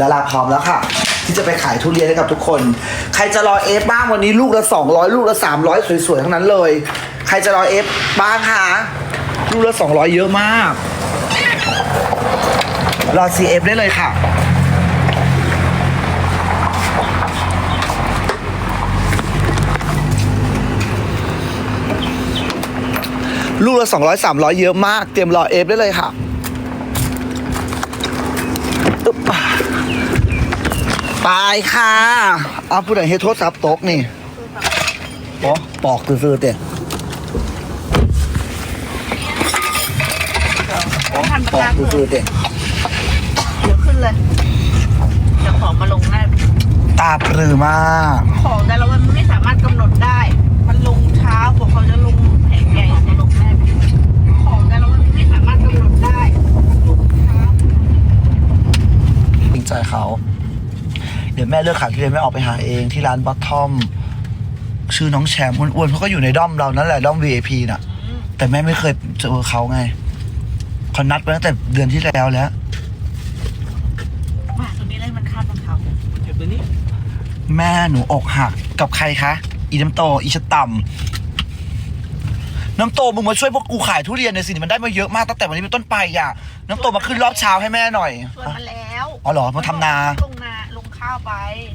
ดาราพร้อมแล้วค่ะ ที่จะไปขายทุเรียนให้กับทุกคน ใครจะรอเอฟบ้างวันนี้ลูกละ 200 ลูกละ 300 สวยๆทั้งนั้นเลย ใครจะรอเอฟบ้างคะลูกละ 200 เยอะมาก รอ CF ได้เลยค่ะลูกละ200 300 เยอะมาก เตรียมรอเอฟได้เลยค่ะอึ๊บ ไปค่ะเอาผู้ใดให้โทษซับโต๊ะนี่โอ้ปอกซื่อๆเตะทันปอกปากเถซื่ออะๆเตะเดี๋ยวขึ้นเลยเดี๋ยวของมาลงได้ตาปรือมากของแต่ละวันมันไม่สามารถกำหนดได้ มันลงเช้ากว่าเขาจะลงแผงใหญ่จะลงได้ของแต่ละวันมันไม่สามารถกำหนดได้มันลงเช้าจริงใจเขาเดี๋ยวแม่เลือกขายทุเรียนแม่ออกไปหาเองที่ร้านบอททอมชื่อน้องแชมป์อ้วนๆเขาก็อยู่ในด้อมเรานั่นแหละด้อม VIP น่ะ แต่แม่ไม่เคยเจอเขาไงเขานัดไปตั้งแต่เดือนที่แล้วแล้วหมาตัวนี้เลยมันคาบรองเท้าเก็บตัวนี้แม่หนูอกหักกับใครคะ อีน้ำโต อีชะต่ำน้ำโตมึงมาช่วยพวกกูขายทุเรียนในอยสิมันได้มาเยอะมากตั้งแต่วันนี้เป็นต้นไปอะ น้ำโตมาขึ้นรอบเช้าให้แม่หน่อย ชวนมาแล้ว อ๋อเหรอมาทำนาลงนาลงข้าว ไป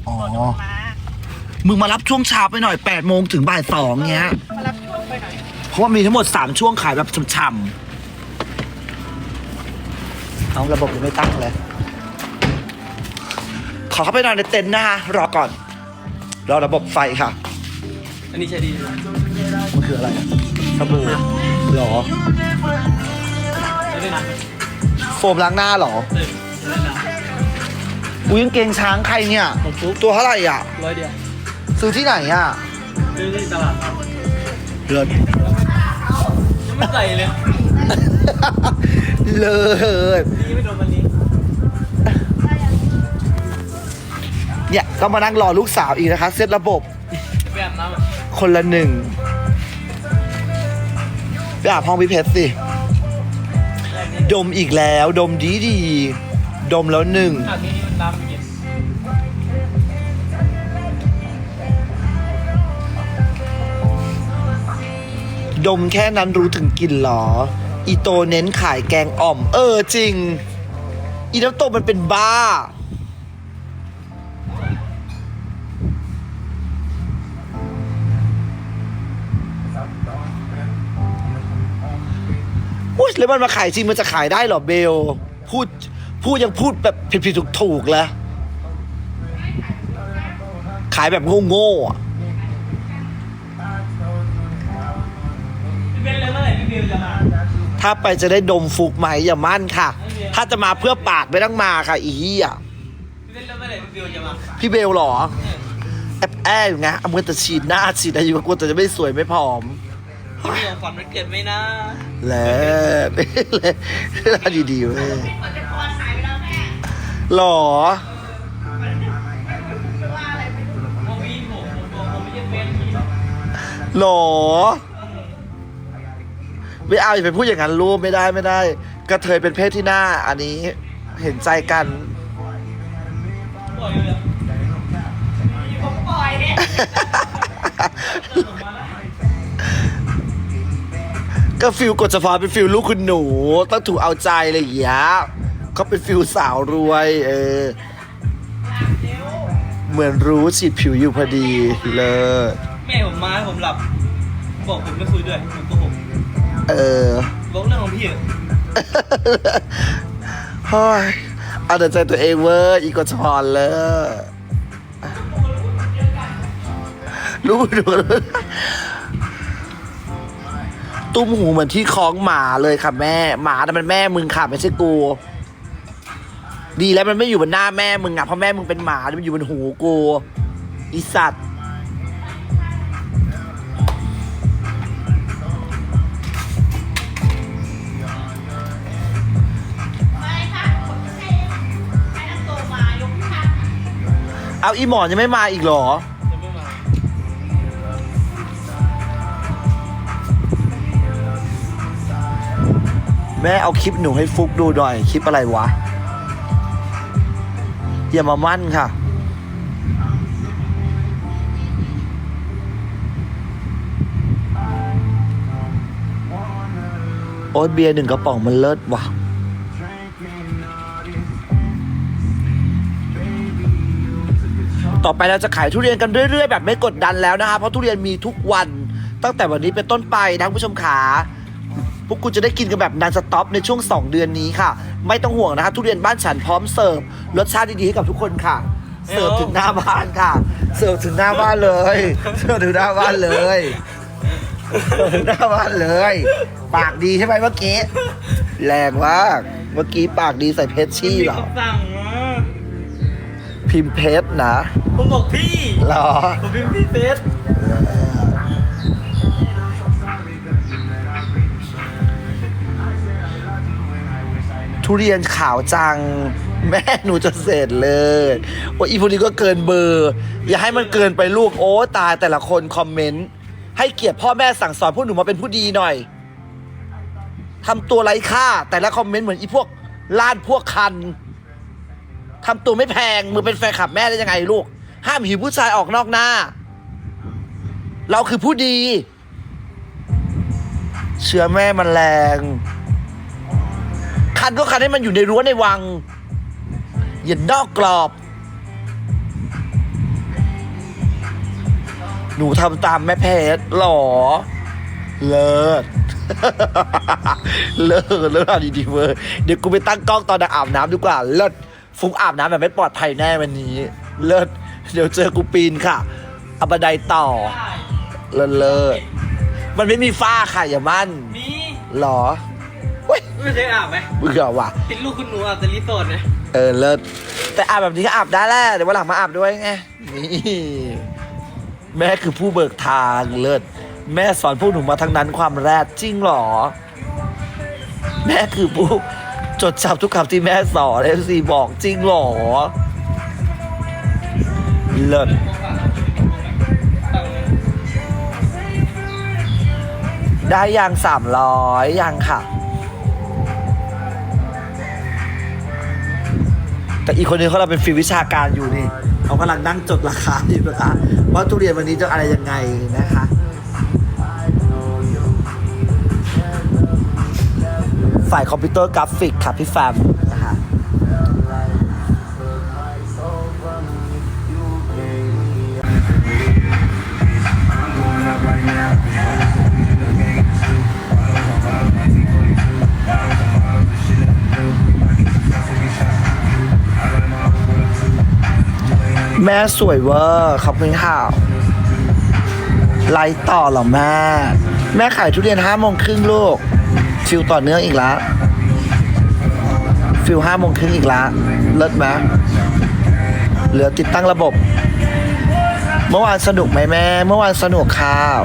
อ๋อก่อนโดนมา มึงมารับช่วงเช้าไปหน่อย8ปดโมงถึงบ่ายสองเงี้ย มารับช่วงไปหน่อย เพราะว่ามีทั้งหมด 3 ช่วงขายแบบช่ำๆเอาระบบยังไม่ตั้งเลย ขอเข้าไปนอนในเต็นท์นะคะรอก่อน รอระบบไฟค่ะ อันนี้ใช้ดีมันคืออะไรอะสบู่หรอ ใช้ได้นานโฟมล้างหน้าหรอเออใช้ได้นาน อุ้ยกางเกงช้างใครเนี่ย ผมฟุ๊กตัวเท่าไหร่อะ ร้อยเดียวซื้อที่ไหนอะซื้อที่ตลาดครับเลิศ ยังไม่ใส่เลยเลิศนี่ไม่โดนวันนี้เนี่ยก็มานั่งรอลูกสาวอีกนะคะ เซตระบบไปอาบน้ำอะคนละหนึ่งไปอาบห้องพี่เพชรสิแรกนี้ดมอีกแล้ว ดมดีดีๆดมแล้วหนึ่ง อาบนี้มั น้ำเย็นดมแค่นั้นรู้ถึงกลิ่นหรอ อีโตเน้นขายแกงอ่อม เออจริง อีน้ำโตมันเป็นบ้า อุ้ยแล้วมันมาขายจริงมันจะขายได้เหรอเบล พูด พูดยังพูดแบบผิดๆถูกๆแล้วขายแบบโง่ๆอะพี่เบนเลยเมื่อไหร่พี่เบลจะมาถ้าไปจะได้ดมฟุกไหมอย่ามั่นค่ะ ถ้าจะมาเพื่อปาดไม่ต้องมาค่ะ อีเหี้ยพี่เบนเลยเมื่อไหร่พี่เบลจะมาพี่เบลเหรอ แอบแอบอยู่ไงเอามือแต่ฉีดหน้าฉีดอะไรอยู่กลัวแต่จะไม่สวยไม่ผอมพี่เบลฝันมันเกิดไหมนะแล้วแล้วดีๆเว้ย หรอหรอไม่เอาอย่าไปพูดอย่างนั้นลูกไม่ได้ไม่ได้ กระเทยเป็นเพศที่หน้า อันนี้เห็นใจกันก็ฟิลกดเฉพาเป็นฟิลลูกคุณหนู ต้องถูกเอาใจอะไรอย่างเงี้ย เขาเป็นฟิลสาวรวย เออ เหมือนรู้ฉีดผิวอยู่พอดีเลยแม่ผมมาให้ผมหลับ บอกผมไม่คุยด้วยผมก็ผมเออ บอกเรื่องของพี่เถอะเฮ้ยเอาแต่ใจตัวเองเว้ยอีกดเฉพาะเลยรู้ดูตุ้มหูเหมือนที่คล้องหมาเลยค่ะแม่ หมาแต่ะมันแม่มึงค่ะไม่ใช่กู ดีแล้วมันไม่อยู่บนหน้าแม่มึงอะเพราะแม่มึงเป็นหมามันอยู่บนหูกูอีสัตว์เอาอีหมอนยังไม่มาอีกเหรอแม่เอาคลิปหนูให้ฟุกดูหน่อย คลิปอะไรวะ อย่ามามั่นค่ะ โอ๊ตเบียร์หนึ่งกระป๋องมันเลิศว่ะต่อไปเราจะขายทุเรียนกันเรื่อยๆ แบบไม่กดดันแล้วนะคะ เพราะทุเรียนมีทุกวันตั้งแต่วันนี้เป็นต้นไปนะคุณผู้ชมขา พวกคุณจะได้กินกันแบบนันสต็อปในช่วง 2 เดือนนี้ค่ะ ไม่ต้องห่วงนะคะทุเรียนบ้านฉันพร้อมเสิร์ฟรสชาติดีๆให้กับทุกคนค่ะ เสิร์ฟถึงหน้าบ้านค่ะ เสิร์ฟถึงหน้าบ้านเลยเสิร์ฟถึงหน้าบ้านเลยเสิร์ฟถึงหน้าบ้านเลย ปากดีใช่ไหมเมื่อกี้แรงมากเมื่อกี้ปากดีใส่เพชรชี่เหรอคำสั่งมาพิมพ์เพชรนะผมบอกพี่เหรอผมพิมพ์พี่เฟส ทุเรียนขาวจัง แม่หนูจะเสร็จเลยโอ้ยอีพวกนี้ก็เกินเบอร์ อย่าให้มันเกินไปลูกโอ้ตายแต่ละคนคอมเมนต์ให้เกียรติพ่อแม่สั่งสอนพวกหนูมาเป็นผู้ดีหน่อยทำตัวไร้ค่าแต่ละคอมเมนต์เหมือนอีพวกล้านพวกคันทำตัวไม่แพงมือเป็นแฟนคลับแม่ได้ยังไงลูก ห้ามหิวผู้ชายออกนอกหน้า เราคือผู้ดี เชื้อแม่มันแรง คันก็คันให้มันอยู่ในรั้วในวัง อย่านอกกรอบ หนูทำตามแม่เพชรหรอ เลิศ เลิศเลิศเอาดีๆเว้ยเดี๋ยวกูไปตั้งกล้องตอนนางอาบน้ำดีกว่า เลิศฟุกอาบน้ำแบบไม่ปลอดภัยแน่วันนี้ เลิศ เดี๋ยวเจอกูปีนค่ะเอาบันไดต่อ เลิศเลิศมันไม่มีฝ้าค่ะอย่ามั่น มีหรอ เว้ยไม่ใช่อาบไหมเบื่อว่ะเห็นลูกคุณหนูอาบแต่รีสอร์ทไหมเออเลิศแต่อาบแบบนี้ก็อาบได้แหละเดี๋ยววันหลังมาอาบด้วยไงนี่แม่คือผู้เบิกทางเลิศแม่สอนพวกหนูมาทั้งนั้นความแรดจริงเหรอ แม่คือผู้จดจำทุกคำที่แม่สอนเอฟซีบอกจริงเหรอ เลิศได้ยังสามร้อยยังค่ะ แต่อีกคนนึงเขาเราเป็นฟิลวิชาการอยู่นี่เขากำลังนั่งจดราคาอยู่นะคะว่าทุเรียนวันนี้จะอะไรยังไงนะคะฝ่ายคอมพิวเตอร์กราฟิกค่ะพี่แฟม แม่สวยเวอร์ขอบคุณค่ะไลฟ์ต่อเหรอแม่ แม่ขายทุเรียนห้าโมงครึ่งลูก ฟิลต่อเนื่องอีกแล้วฟิลห้าโมงครึ่งอีกแล้วเลิศไหมเหลือติดตั้งระบบ เมื่อวานสนุกไหมแม่ เมื่อวานสนุกข้าว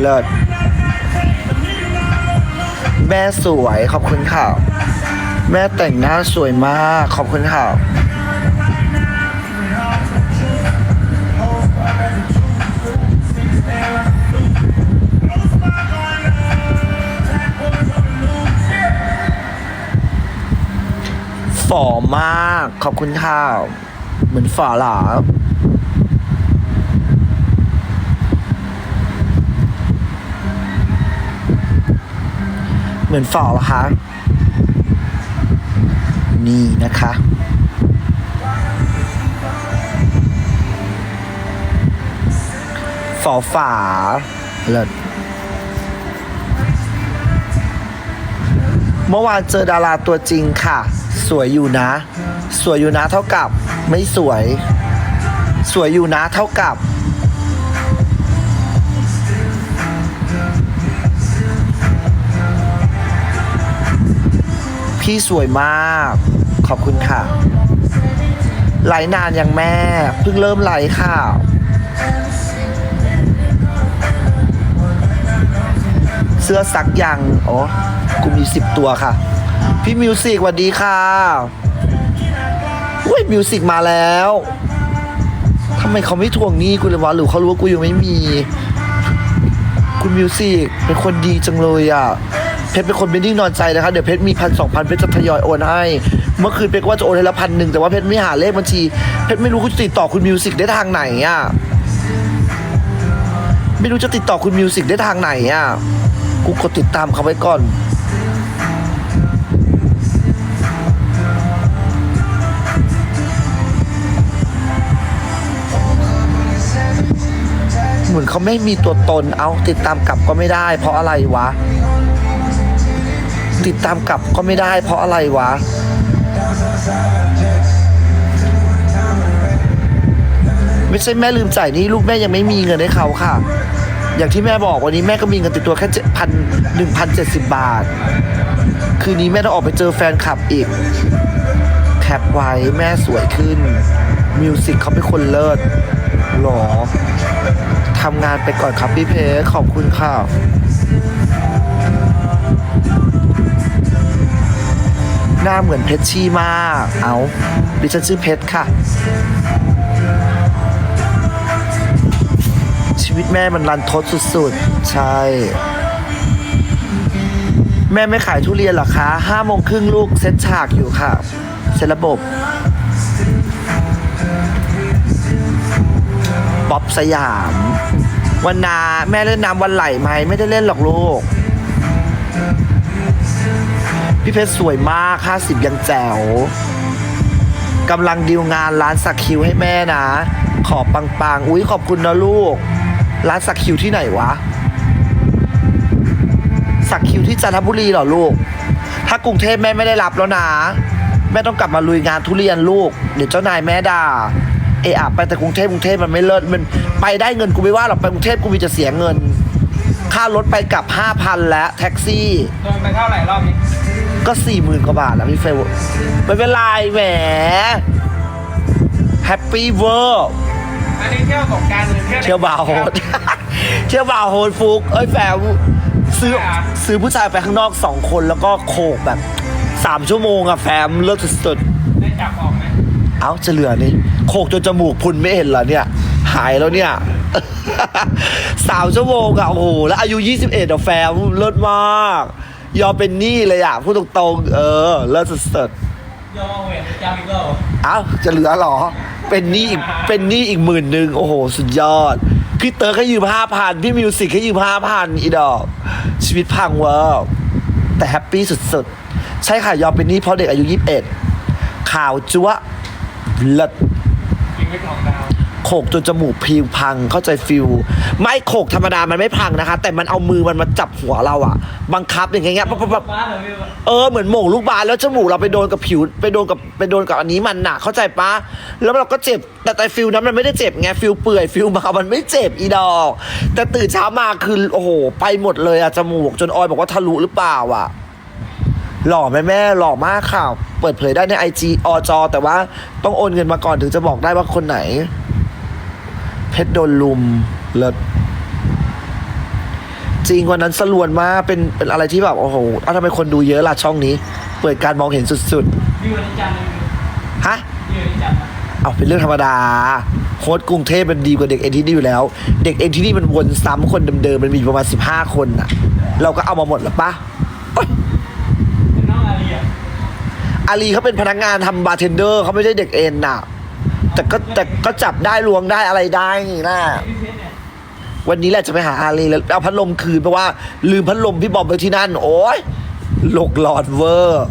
เลิศแม่สวยขอบคุณค่ะ แม่แต่งหน้าสวยมาก ขอบคุณค่ะฝ่อมาก ขอบคุณค่ะเหมือนฝ่อหลาเหมือนฝ่อเหรอคะ นี่นะคะฝอฝาเลิศเมื่อวานเจอดาราตัวจริงค่ะ สวยอยู่นะ สวยอยู่นะเท่ากับ ไม่สวย สวยอยู่นะเท่ากับ พี่สวยมาก ขอบคุณค่ะไหลฟ์นานยังแม่ เพิ่งเริ่มไหลฟ์ค่ะ เสื้อซักยังโอ้กูมีสิบตัวค่ะ พี่มิวสิกสวัสดีค่ะอุ้ยมิวสิกมาแล้วทำไมเขาไม่ทวงหนี้กูเลยวะหรือเขารู้ว่ากูยังไม่มี คุณมิวสิกเป็นคนดีจังเลยอะเพชรเป็นคนไม่นิ่งนอนใจนะคะ เดี๋ยวเพชรมีพันสองพันเพชรจะทยอยโอนให้ เมื่อคืนเพชรก็ว่าจะโอนให้ละพันหนึ่งแต่ว่าเพชรไม่หาเลขบัญชี เพชรไม่รู้จะติดต่อคุณมิวสิกได้ทางไหนอะไม่รู้จะติดต่อคุณมิวสิกได้ทางไหนอะกูกดติดตามเขาไว้ก่อนเหมือนเขาไม่มีตัวตนเอาติดตามกลับก็ไม่ได้ เพราะอะไรวะ ติดตามกลับก็ไม่ได้ เพราะอะไรวะ ไม่ใช่แม่ลืมจ่ายนี่ลูกแม่ยังไม่มีเงินให้เขาค่ะ อย่างที่แม่บอกวันนี้แม่ก็มีเงินติดตัวแค่พันหนึ่งพันเจ็ดสิบบาท คืนนี้แม่ต้องออกไปเจอแฟนคลับอีกแคปไว้แม่สวยขึ้น มิวสิกเขาเป็นคนเลิศหรอทำงานไปก่อนครับพี่เพขอบคุณค่ะ หน้าเหมือนเพชรชี่มาก เอาดิฉันชื่อเพชรค่ะ ชีวิตแม่มันรันทดสุดๆ ใช่ แม่ไม่ขายทุเรียนหรอคะห้าโมงครึ่งลูกเซ็ตฉากอยู่ค่ะ เซ็ตระบบ ป๊อปสยาม วันนาแม่เล่นน้ำวันไหลไหมไม่ได้เล่นหรอกลูก พี่เพชรสวยมาก50ยังแจ๋วกำลังดีลงานร้านสักคิวให้แม่นะ ขอปังๆ อุ้ยขอบคุณนะลูก ร้านสักคิวที่ไหนวะ สักคิวที่จันทบุรีเหรอลูก ถ้ากรุงเทพแม่ไม่ได้รับแล้วนะ แม่ต้องกลับมาลุยงานทุเรียนลูก เดี๋ยวเจ้านายแม่ด่า เออะไปแต่กรุงเทพกรุงเทพมันไม่เลิศมันไปได้เงินกูไม่ว่าหรอกไปกรุงเทพกูมีจะเสียเงิน ค่ารถไปกลับห้าพันแล้วแท็กซี่โดนไปเท่าไหร่รอบนี้ ก็สี่หมื่นกว่าบาทแล้วพี่เฟลไม่เป็นไรแหมแฮปปี้เวอร์อันนี้เที่ยวสงกรารหรือเที่ยวเที่ยวบาร์โฮสเที่ยวบาร์โฮสฟุก เอ้ยแฟมซื้อซื้อผู้ชายไปข้างนอกสองคนแล้วก็โขกแบบสามชั่วโมงอะแฟมเลิศสุดๆได้จับออกไหมเอ้าจะเหลือนี่โขกจนจมูกพุนไม่เห็นเหรอเนี่ย หายแล้วเนี่ยสาวชั่วโมงอะโอ้โห แล้วอายุ 21อะแฟมเลิศมาก ยอมเป็นหนี้เลยอะพูดตรงๆเออเลิศสุดยอมเวทจำอีกแล้วเหรอๆเอ้าจะเหลือเหรอ เป็นหนี้อีกเป็นหนี้อีกหมื่นหนึ่งโอ้โห สุดยอด พี่เตอร์แค่ยืมห้าพันพี่มิวสิกแค่ยืมห้าพันอีดอก ชีวิตพังเวอร์แต่แฮปปี้สุดๆ ใช่ค่ะยอมเป็นหนี้เพราะเด็กอายุ21ข่าวจั๊วะเลิศยิงไปสองดาว โขกจนจมูกพิวพังเข้าใจฟิลไม่โขกธรรมดามันไม่พังนะคะ แต่มันเอามือมันมาจับหัวเราอะบังคับอย่างเงี้ยปั๊บปั๊บปั๊บเออเหมือนโหม่งลูกบาศก์แล้วจมูกเราไปโดนกับผิว ไปโดนกับไปโดนกับอันนี้มันหนักเข้าใจปะแล้วเราก็เจ็บแต่แต่ฟิลนั้นมันไม่ได้เจ็บไงฟิลเปื่อยฟิลมามันไม่เจ็บอีดอก แต่ตื่นเช้ามาคือโอ้โหไปหมดเลยอะจมูกจนออยบอกว่าทะลุหรือเปล่าอะหล่อไหมแม่หล่อมากค่ะ เปิดเผยได้ในไอจีอจอแต่ว่าต้องโอนเงินมาก่อนถึงจะบอกได้ว่าคนไหน เพชรโดนลุมเลิศจริงวันนั้นสลวนมากเป็นเป็นอะไรที่แบบโอ้โหเอาทำไมคนดูเยอะล่ะช่องนี้ เปิดการมองเห็นสุดพี่วันนี้จันทร์เลยๆฮะพี่วันนี้จันทร์นะเอาเป็นเรื่องธรรมดา โค้ดกรุงเทพมันดีกว่าเด็กเอ็นที่นี่อยู่แล้ว เด็กเอ็นที่นี่มันวนซ้ำคนเดิมๆมันมีประมาณ 15 คนน่ะเราก็เอามาหมดแล้วปะโอ๊ยเป็นน้องอาลีอะอาลีเขาเป็นพนักงานทำบาร์เทนเดอร์เขาไม่ใช่เด็กเอ็นน่ะ แต่ก็แต่ก็จับได้ลวงได้อะไรได้นี่นะพี่เพชรเนี่ยวันนี้แหละจะไปหาอาลีแล้วเอาพัดลมคืนเพราะว่าลืมพัดลมพี่บอมไปที่นั่น โอ้ยหลกหลอดเวอร์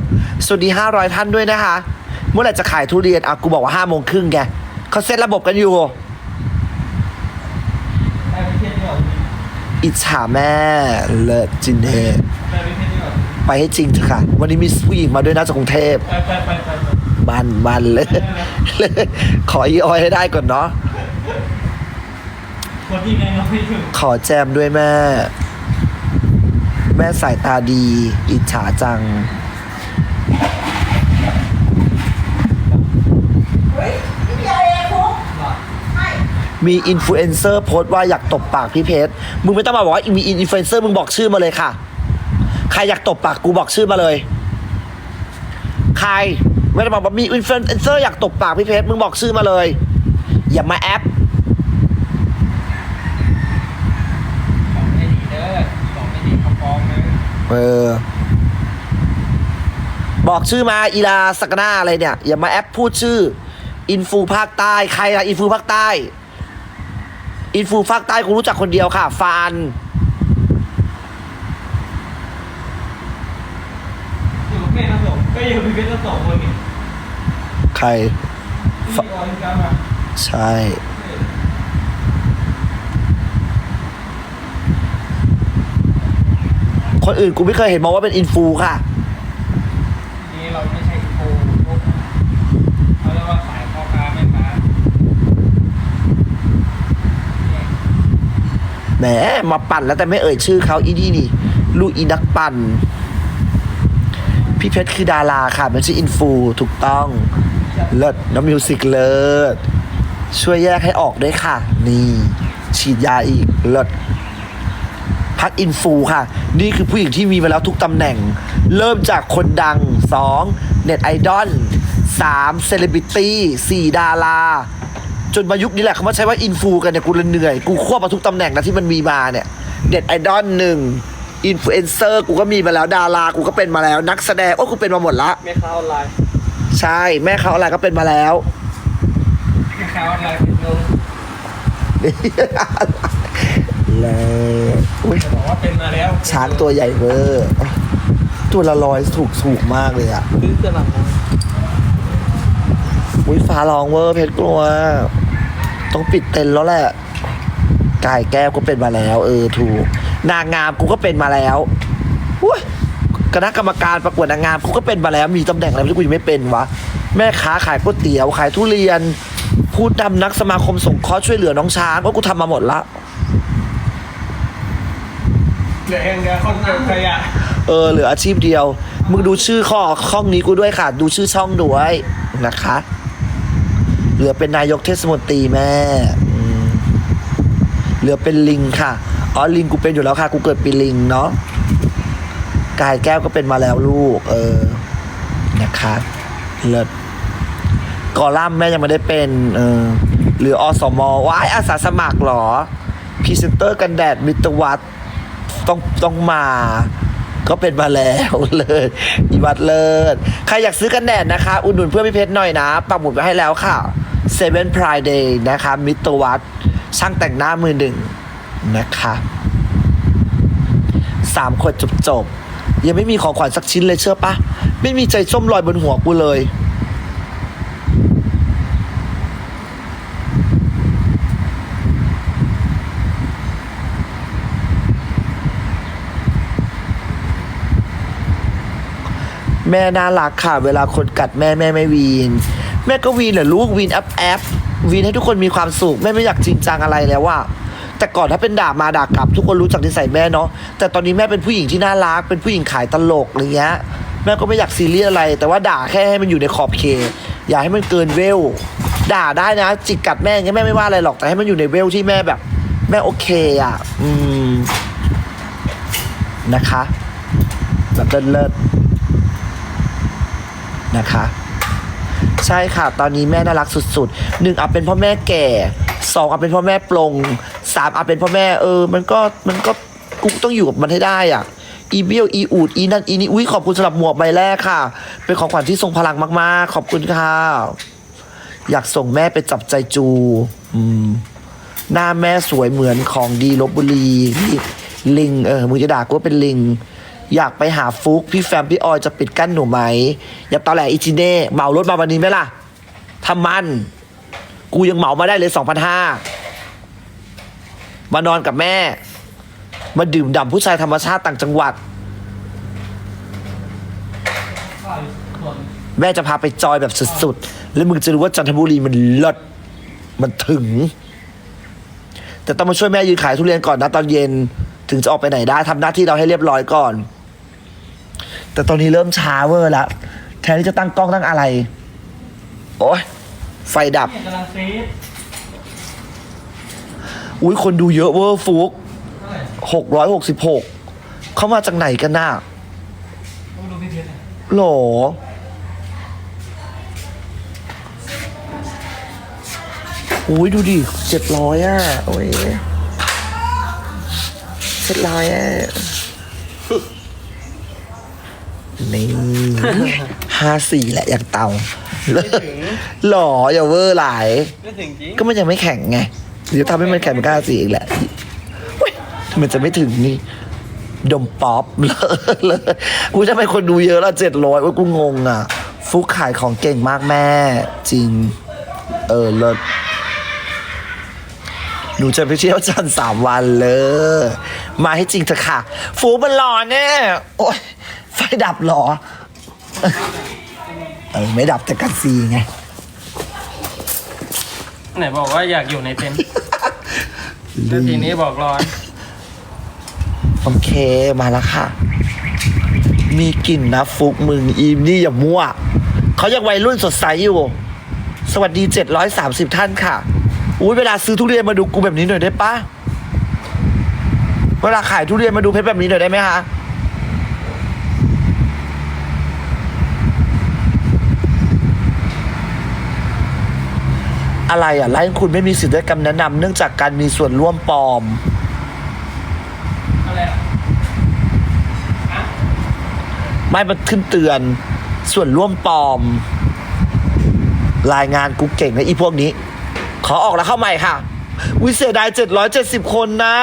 สวัสดี500ท่านด้วยนะคะ เมื่อไหร่จะขายทุเรียนอะกูบอกว่า5โมงครึ่งแกเขาเซตระบบกันอยู่ อิจฉาแม่เลิศจินเฮได้พี่เพชรดีกว่าไปให้จริงเถอะค่ะ วันนี้มีผู้หญิงมาด้วยนะจากกรุงเทพ ไปไปไปไปไปบันบันเลยขออีออยให้ได้ก่อนเนาะคนที่ไงน้องพี่ถึงขอแจมด้วยแม่ แม่สายตาดี อิจฉาจังมีอินฟลูเอนเซอร์โพสต์ว่าอยากตบปากพี่เพชร มึงไม่ต้องมาบอกว่ามีอินฟลูเอนเซอร์มึงบอกชื่อมาเลยค่ะ ใครอยากตบปากกูบอกชื่อมาเลย ใคร ไม่ต้บอกว่ามีอินฟลูเอนเซอร์อยากตบปากพี่เพชรมึงบอกชื่อมาเลย อย่ามาแอปของไม่ดีเด้อของไม่ดีเขาฟ้องนะเออ บอกชื่อมาอีลาสักหน้าอะไรเนี่ย อย่ามาแอปพูดชื่อ อินฟูภาคใต้ใครล่ะอินฟูภาคใต้ อินฟูภาคใต้กูรู้จักคนเดียวค่ะ ฟานอยู่กับแม่ทั้งสองก็อยู่กับพี่เพชรทั้งสองคนนี่ ใครที่ออยกันมาใช่ คนอื่นกูไม่เคยเห็นมองว่าเป็นอินฟูค่ะ นี่เราไม่ใช่โคพวกเขาเรียกว่าขายพ่อค้าแม่ค้าเนี่ยแหมมาปั่นแล้วแต่ไม่เอ่ยชื่อเขาอีนี่นี่ลูกอีนักปั่น พี่เพชรคือดาราค่ะ ไม่ใช่อินฟูถูกต้อง เลิศน้ำมิวสิกเลิศช่วยแยกให้ออกด้วยค่ะ นี่ฉีดยาอีกเลิศพักอินฟูค่ะ นี่คือผู้หญิงที่มีมาแล้วทุกตำแหน่ง เริ่มจากคนดัง 2. เน็ตไอดอล 3. เซเลบริตี้ 4. ดารา จนมายุคนี้แหละเขามาใช้ว่าอินฟูกันเนี่ยกูเลยเหนื่อย กูควบมาทุกตำแหน่งนะที่มันมีมาเนี่ยเด็ดไอดอลหนึ่งอินฟลูเอนเซอร์กูก็มีมาแล้วดารา กูก็เป็นมาแล้วนักแสดง โอ้กูเป็นมาหมดละแม่ค้าออนไลน์ ใช่ แม่เขาอะไรก็เป็นมาแล้วแม่ค้าออนไลน์เป็นลงแล้วอุ้ยจะบอกว่าเป็นมาแล้วช้างตัวใหญ่เวอร์ตัวละร้อยถูกถูกมากเลยอะซื้อกระหล่ำนะอุ้ยฟ้าร้องเวอร์เพชรกลัว ต้องปิดเต็นท์แล้วแหละกายแก้วก็เป็นมาแล้ว เออถูก นางงามกูก็เป็นมาแล้วอุ้ย คณะกรรมการประกวดนางงามกูก็เป็นมาแล้วมีตำแหน่งอะไรที่กูยังไม่เป็นวะแม่ค้าขายก๋วยเตี๋ยวขายทุเรียน พูดนำนักสมาคมสงเคราะห์ช่วยเหลือน้องช้างก็กูทำมาหมดละเหลือเองเดียวคนเก็บขยะเออเหลืออาชีพเดียว มึงดูชื่อข้อข้องนี้กูด้วยค่ะ ดูชื่อช่องด้วยนะคะ เหลือเป็นนายกเทศมนตรีแม่อืมเหลือเป็นลิงค่ะอ๋อลิงกูเป็นอยู่แล้วค่ะ กูเกิดปีลิงเนาะ กายแก้วก็เป็นมาแล้วลูก เออ นะคะเลิศกอลัมแม่ยังไม่ได้เป็น เออ หรืออสมว้ายอาสาสมัครหรอพรีเซนเตอร์กันแดดมิตรวัตต้องต้องมา ก็เป็นมาแล้วเลยอีวัดเลิศ ใครอยากซื้อกันแดดนะคะ อุดหนุนเพื่อนพี่เพชรหน่อยนะ ปักหมุดไว้ให้แล้วค่ะ Seven Pride Day นะคะ มิตรวัดช่างแต่งหน้ามือหนึ่งนะคะสามขวดจบจบ ยังไม่มีของขวัญสักชิ้นเลยเชื่อปะไม่มีใจส้มลอยบนหัวกูเลย แม่น่ารักค่ะ เวลาคนกัดแม่แม่ไม่วีน แม่ก็วีนเหรอลูกวีนแอปแอปวีนให้ทุกคนมีความสุขแม่ไม่อยากจริงจังอะไรแล้วว่า แต่ก่อนถ้าเป็นด่ามาด่ากลับ ทุกคนรู้จักนิสัยแม่เนาะแต่ตอนนี้แม่เป็นผู้หญิงที่น่ารัก เป็นผู้หญิงขายตลกอะไรเงี้ยแม่ก็ไม่อยากซีเรียสอะไร แต่ว่าด่าแค่ให้มันอยู่ในขอบเขตอย่าให้มันเกินเวล ด่าได้นะจิกกัดแม่อย่างเงี้ยแม่ไม่ว่าอะไรหรอกแต่ให้มันอยู่ในเวลที่แม่แบบ แม่โอเคอะ อืมนะคะ แบบเลิศๆนะคะใช่ค่ะ ตอนนี้แม่น่ารักสุดๆหนึ่งอาจเป็นพ่อแม่แก่สองอาจเป็นพ่อแม่ปลง สามอาเป็นพ่อแม่เออ มันก็มันก็กูต้องอยู่กับมันให้ได้อะอีเบี้ยวอีอูดอีนั่นอีนี่อุ้ยขอบคุณสำหรับหมวกใบแรกค่ะ เป็นของขวัญที่ทรงพลังมาก ๆ ขอบคุณค่ะ อยากส่งแม่ไปจับใจจู อืม หน้าแม่สวยเหมือนของดีลบบุรีนี่ลิงเออมึงจะด่ากูว่าเป็นลิง อยากไปหาฟุก พี่แฟม พี่ออยจะปิดกั้นหนูไหม อย่าตอแหลอีจีเน่เหมารถมาวันนี้ไหมล่ะทำมัน กูยังเหมามาได้เลยสองพันห้า มานอนกับแม่ มาดื่มด่ำผู้ชายธรรมชาติต่างจังหวัด แม่จะพาไปจอยแบบสุดๆ แล้วมึงจะรู้ว่าจันทบุรีมันเลิศมันถึง แต่ต้องมาช่วยแม่ยืนขายทุเรียนก่อนนะตอนเย็นถึงจะออกไปไหนได้ทำหน้าที่เราให้เรียบร้อยก่อน แต่ตอนนี้เริ่มช้าเวอร์ละแทนที่จะตั้งกล้องตั้งอะไร โอ้ยไฟดับ กำลังเซฟ อุ้ยคนดูเยอะเวอร์ฟุกเท่าไหร่หกร้อยหกสิบหกเขามาจากไหนกันน่ะต้องดูพี่เพชรนะโหลอุ้ยดูดิเจ็ดร้อยอะ โอ้ยเจ็ดร้อยอะ นี่ห้าสี่แหละอย่างเตาหล่ออย่าเวอร์หลาย ไม่ถึงจริง ก็มันยังไม่แข็งไง เดี๋ยวทำให้มันแข็งเป็นก้าสี่อีกแหละเว้ยมันจะไม่ถึงนี่ดมป๊อปเลยเลยกูจะเป็นคนดูเยอะละเจ็ดร้อยว่ากูงงอะ ฟุกขายของเก่งมากแม่ จริง เออเลิศหนูจะไปเที่ยวจันทร์สามวันเลย มาให้จริงเถอะค่ะ ฟูมันหล่อเนี่ยโอ๊ยไฟดับเหรอ เออ ไม่ดับแต่กันซีไง ไหนบอกว่าอยากอยู่ในเต็นท์แล้วทีนี้บอกร้อน โอเคมาแล้วค่ะ มีกลิ่นนะฟุกมึงอีมนี่อย่ามั่ว เขายังวัยรุ่นสดใสอยู่ สวัสดี 730 ท่านค่ะ อุ้ยเวลาซื้อทุเรียนมาดูกูแบบนี้หน่อยได้ปะเวลาขายทุเรียนมาดูเพชรแบบนี้หน่อยได้ไหมคะ อะไรอะไล่คุณไม่มีสิทธิ์ได้คำแนะนำเนื่องจากการมีส่วนร่วมปลอม อะไรอะไม่มันขึ้นเตือน ส่วนร่วมปลอม รายงานกูเก่งนะอีพวกนี้ ขอออกแล้วเข้าใหม่ค่ะวิเสียดายเจ็ดร้อยเจ็ดสิบคนนะ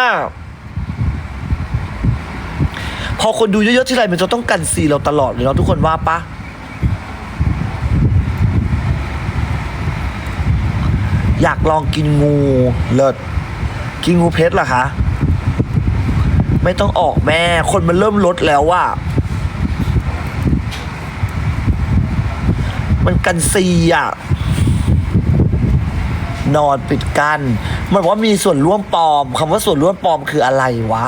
พอคนดูเยอะๆที่ไรมันจะต้องกันซีเราตลอดเลยเนาะทุกคนว่าปะ อยากลองกินงูเลิศกินงูเพชรเหรอคะ ไม่ต้องออกแม่ คนมันเริ่มลดแล้วว่า มันกันซีอะ นอนปิดกัน มันบอกว่ามีส่วนร่วมปลอมคำว่าส่วนร่วมปลอมคืออะไรวะ